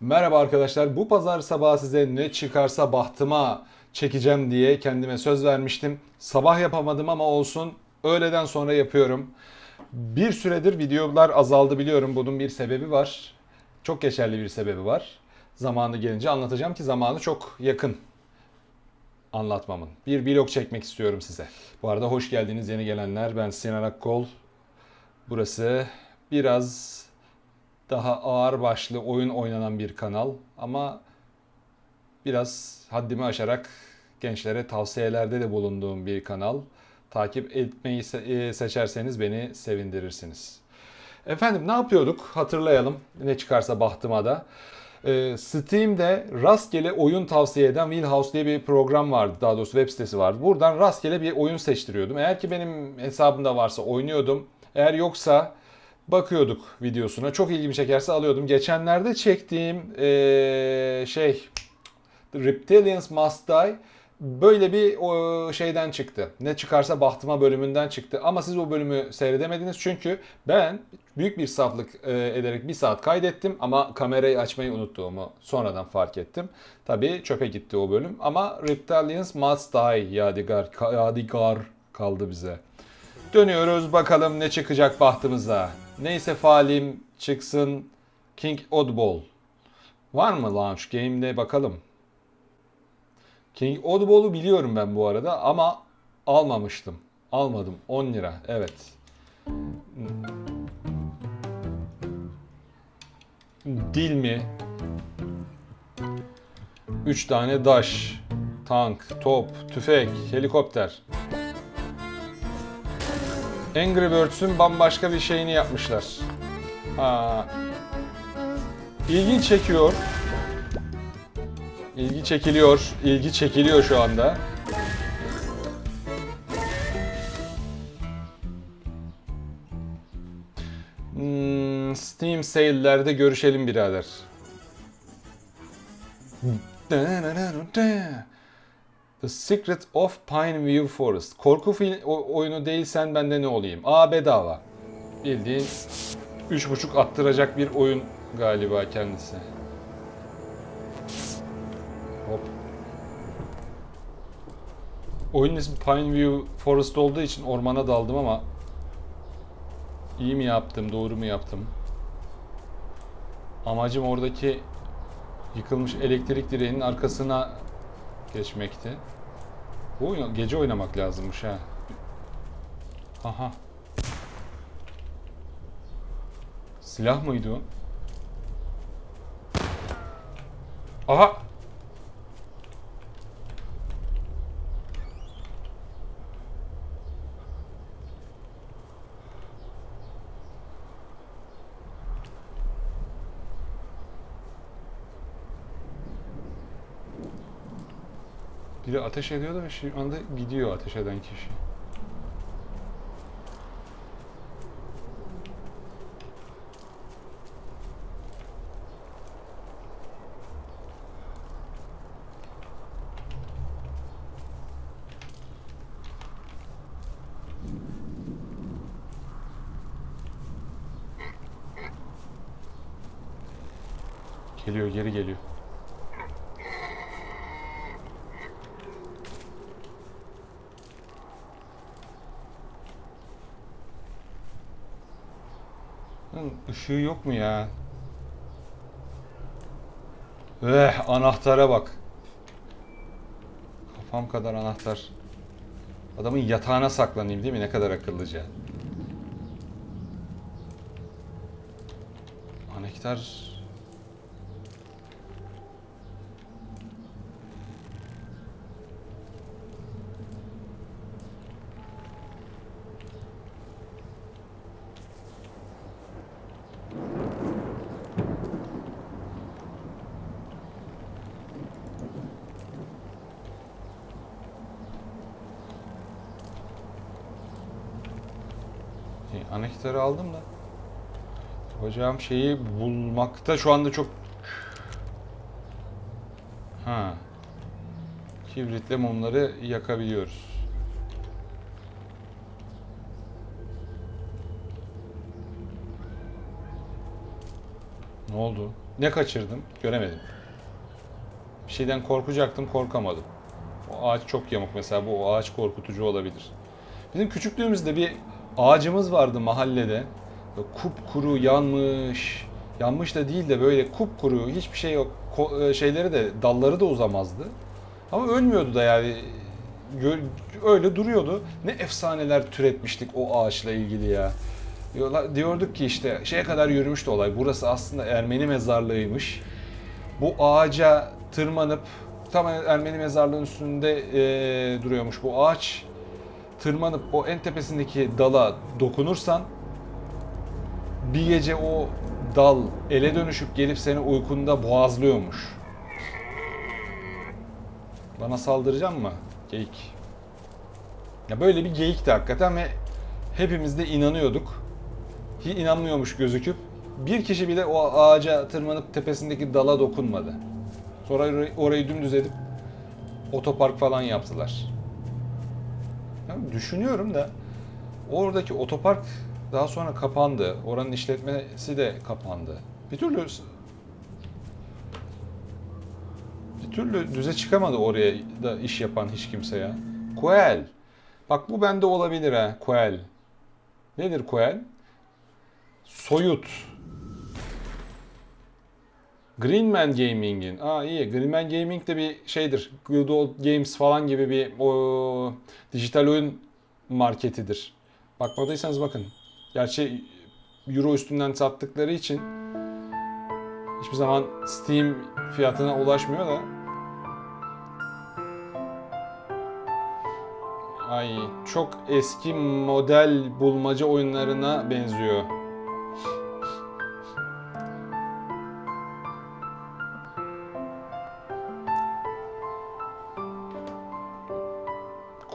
Merhaba arkadaşlar. Bu pazar sabahı size ne çıkarsa bahtıma çekeceğim diye kendime söz vermiştim. Sabah yapamadım ama olsun. Öğleden sonra yapıyorum. Bir süredir videolar azaldı biliyorum. Bunun bir sebebi var. Çok geçerli bir sebebi var. Zamanı gelince anlatacağım ki zamanı çok yakın anlatmamın. Bir vlog çekmek istiyorum size. Bu arada hoş geldiniz yeni gelenler. Ben Sinan Akkol. Burası biraz daha ağır başlı oyun oynanan bir kanal ama biraz haddimi aşarak gençlere tavsiyelerde de bulunduğum bir kanal. Takip etmeyi e, seçerseniz beni sevindirirsiniz. Efendim ne yapıyorduk? Hatırlayalım. Ne çıkarsa bahtıma da. Ee, Steam'de rastgele oyun tavsiye eden Wheelhouse diye bir program vardı. Daha doğrusu web sitesi vardı. Buradan rastgele bir oyun seçtiriyordum. Eğer ki benim hesabımda varsa oynuyordum. Eğer yoksa bakıyorduk videosuna. Çok ilgimi çekerse alıyordum. Geçenlerde çektiğim ee, şey Reptilians Must Die böyle bir o, şeyden çıktı. Ne çıkarsa bahtıma bölümünden çıktı. Ama siz o bölümü seyredemediniz çünkü ben büyük bir saflık e, ederek bir saat kaydettim ama kamerayı açmayı unuttuğumu sonradan fark ettim. Tabii çöpe gitti o bölüm ama Reptilians Must Die yadigar, yadigar kaldı bize. Dönüyoruz bakalım ne çıkacak bahtımıza. Neyse falim çıksın King Oddball. Var mı launch game'de bakalım. King Oddball'u biliyorum ben bu arada ama almamıştım. Almadım. 10 lira. Evet. Dil mi? 3 tane daş, tank, top, tüfek, helikopter. Angry Birds'ün bambaşka bir şeyini yapmışlar. Ha. İlgi çekiyor. İlgi çekiliyor. İlgi çekiliyor şu anda. Hmm, Steam sale'lerde görüşelim birader. The Secret of Pineview Forest. Korku fil- o- oyunu değilsen bende ne olayım? Aa bedava. Bildiğin 3.5 attıracak bir oyun galiba kendisi. Hop. Oyunun ismi Pineview Forest olduğu için ormana daldım ama iyi mi yaptım, doğru mu yaptım? Amacım oradaki yıkılmış elektrik direğinin arkasına geçmekti. Bu oyun gece oynamak lazımmış ha. Aha. Silah mıydı o? Aha! Biri ateş ediyordu ve şu anda gidiyor ateş eden kişi. Geliyor, geri geliyor. Işığı yok mu ya? Eh anahtara bak. Kafam kadar anahtar. Adamın yatağına saklanayım değil mi? Ne kadar akıllıca. Anahtar... Şey, Anahtarı aldım da. Yapacağım şeyi bulmakta şu anda çok... Ha. Kibritle mumları yakabiliyoruz. Ne oldu? Ne kaçırdım? Göremedim. Bir şeyden korkacaktım, korkamadım. O ağaç çok yamuk mesela. Bu ağaç korkutucu olabilir. Bizim küçüklüğümüzde bir ağacımız vardı mahallede. Böyle kupkuru yanmış. Yanmış da değil de böyle kupkuru hiçbir şey yok. Ko- e, şeyleri de dalları da uzamazdı. Ama ölmüyordu da yani. Öyle duruyordu. Ne efsaneler türetmiştik o ağaçla ilgili ya. Diyorduk ki işte şeye kadar yürümüştü olay. Burası aslında Ermeni mezarlığıymış. Bu ağaca tırmanıp tam Ermeni mezarlığının üstünde eee, duruyormuş bu ağaç. Tırmanıp o en tepesindeki dala dokunursan bir gece o dal ele dönüşüp gelip seni uykunda boğazlıyormuş. Bana saldıracak mı? Geyik. Ya böyle bir geyikti hakikaten ve hepimiz de inanıyorduk. Hiç inanmıyormuş gözüküp bir kişi bile o ağaca tırmanıp tepesindeki dala dokunmadı. Sonra orayı, dümdüz edip otopark falan yaptılar. Ya düşünüyorum da oradaki otopark daha sonra kapandı. Oranın işletmesi de kapandı. Bir türlü bir türlü düze çıkamadı oraya da iş yapan hiç kimse ya. Koel. Bak bu bende olabilir ha. Koel. Nedir Koel? Soyut. Greenman Gaming'in. Aa iyi. Greenman Gaming de bir şeydir. Good Old Games falan gibi bir o dijital oyun marketidir. Bakmadıysanız bakın. Gerçi Euro üstünden sattıkları için hiçbir zaman Steam fiyatına ulaşmıyor da. Ay çok eski model bulmaca oyunlarına benziyor.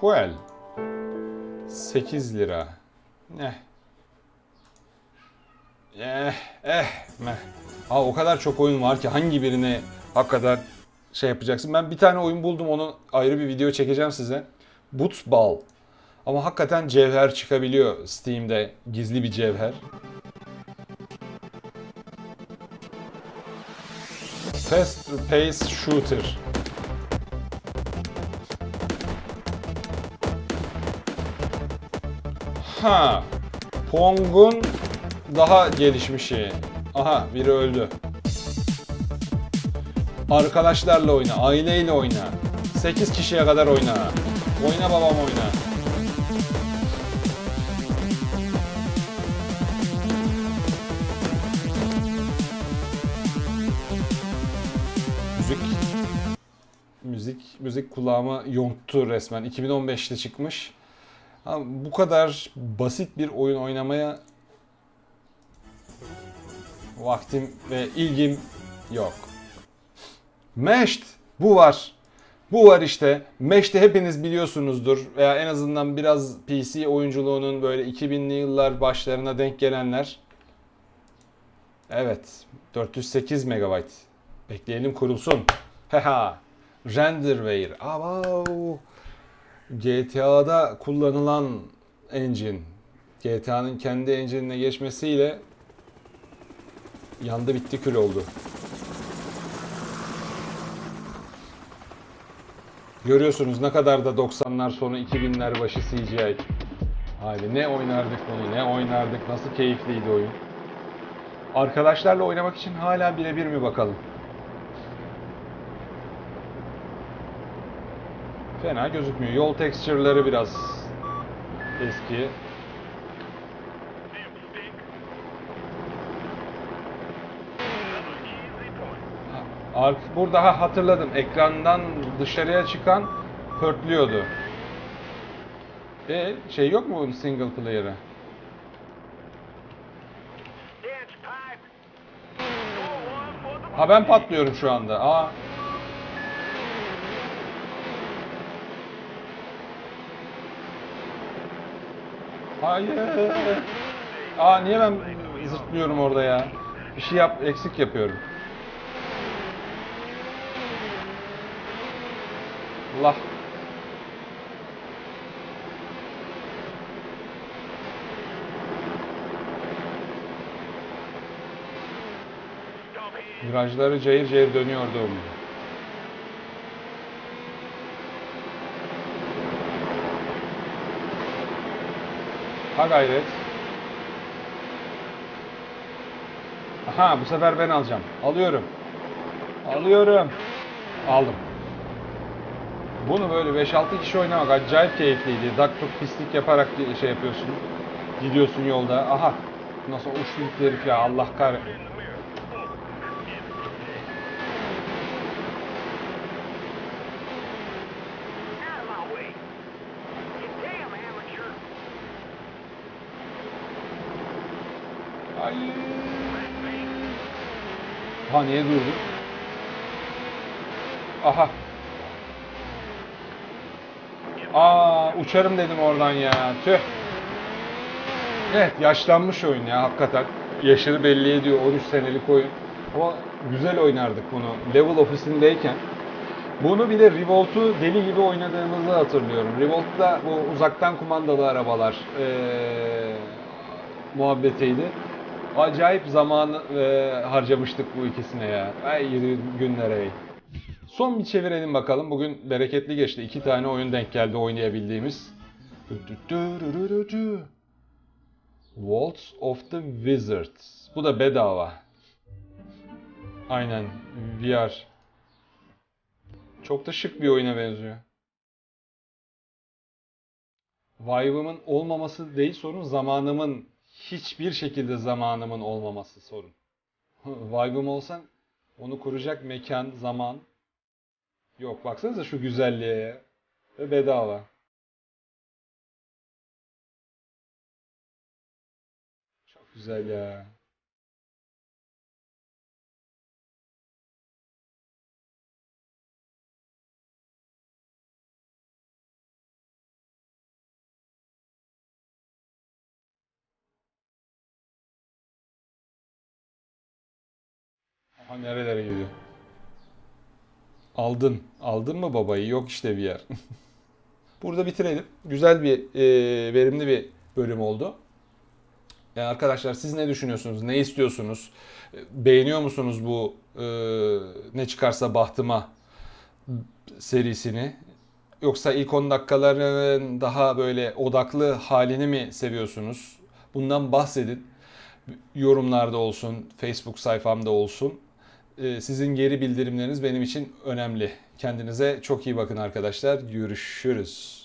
Coel 8 lira. Ne? Eh, eh, meh. Ha o kadar çok oyun var ki hangi birine hakikaten şey yapacaksın. Ben bir tane oyun buldum onu ayrı bir video çekeceğim size. Bootsball. Ama hakikaten cevher çıkabiliyor Steam'de gizli bir cevher. Fast Pace Shooter. Ha. Pong'un daha gelişmişi. Aha biri öldü. Arkadaşlarla oyna, aileyle oyna. 8 kişiye kadar oyna. Oyna babam oyna. Müzik müzik müzik kulağıma yonttu resmen. 2015'te çıkmış. Ama bu kadar basit bir oyun oynamaya vaktim ve ilgim yok. Mesht bu var. Bu var işte. Mesh'te hepiniz biliyorsunuzdur veya en azından biraz PC oyunculuğunun böyle 2000'li yıllar başlarına denk gelenler. Evet. 408 MB. Bekleyelim kurulsun. Haha. Renderware. Wow. GTA'da kullanılan engine. GTA'nın kendi engine'ine geçmesiyle yandı bitti kül oldu. Görüyorsunuz ne kadar da 90'lar sonu 2000'ler başı CGI. Abi ne oynardık bunu, ne oynardık, nasıl keyifliydi oyun. Arkadaşlarla oynamak için hala birebir mi bakalım? Fena gözükmüyor. Yol texture'ları biraz eski. Ark burada ha, hatırladım. Ekrandan dışarıya çıkan pörtlüyordu. E şey yok mu bunun single player'ı? Ha ben patlıyorum şu anda. Aa. Hayır. Aa niye ben zırtlıyorum orada ya? Bir şey yap, eksik yapıyorum. Allah. Virajları cayır cayır dönüyordu o Ha gayret. Aha bu sefer ben alacağım. Alıyorum. Alıyorum. Aldım. Bunu böyle 5-6 kişi oynamak acayip keyifliydi. Daktuk pislik yaparak şey yapıyorsun. Gidiyorsun yolda. Aha. Nasıl uçtu herif ya Allah kahretsin. Ha niye durduk? Aha. Aa uçarım dedim oradan ya. Tüh. Evet yaşlanmış oyun ya hakikaten. Yaşını belli ediyor 13 senelik oyun. Ama güzel oynardık bunu level ofisindeyken. Bunu bir de Revolt'u deli gibi oynadığımızı hatırlıyorum. Revolt'ta bu uzaktan kumandalı arabalar eee muhabbetiydi. Acayip zaman eee, harcamıştık bu ikisine ya. Ay yürü günlere. ey. Son bir çevirelim bakalım. Bugün bereketli geçti. İki tane oyun denk geldi oynayabildiğimiz. Waltz of the Wizards. Bu da bedava. Aynen. VR. Çok da şık bir oyuna benziyor. Vibe'ımın olmaması değil sorun, zamanımın hiçbir şekilde zamanımın olmaması sorun. Vibe'ım olsan onu kuracak mekan, zaman yok. Baksanıza şu güzelliğe. Ve bedava. Çok güzel ya. Aha nerelere gidiyor? Aldın. Aldın mı babayı? Yok işte bir yer. Burada bitirelim. Güzel bir, e, verimli bir bölüm oldu. Yani arkadaşlar siz ne düşünüyorsunuz? Ne istiyorsunuz? E, Beğeniyor musunuz bu e, ne çıkarsa bahtıma serisini? Yoksa ilk 10 dakikaların daha böyle odaklı halini mi seviyorsunuz? Bundan bahsedin. Yorumlarda olsun, Facebook sayfamda olsun. Ee, Sizin geri bildirimleriniz benim için önemli. Kendinize çok iyi bakın arkadaşlar. Görüşürüz.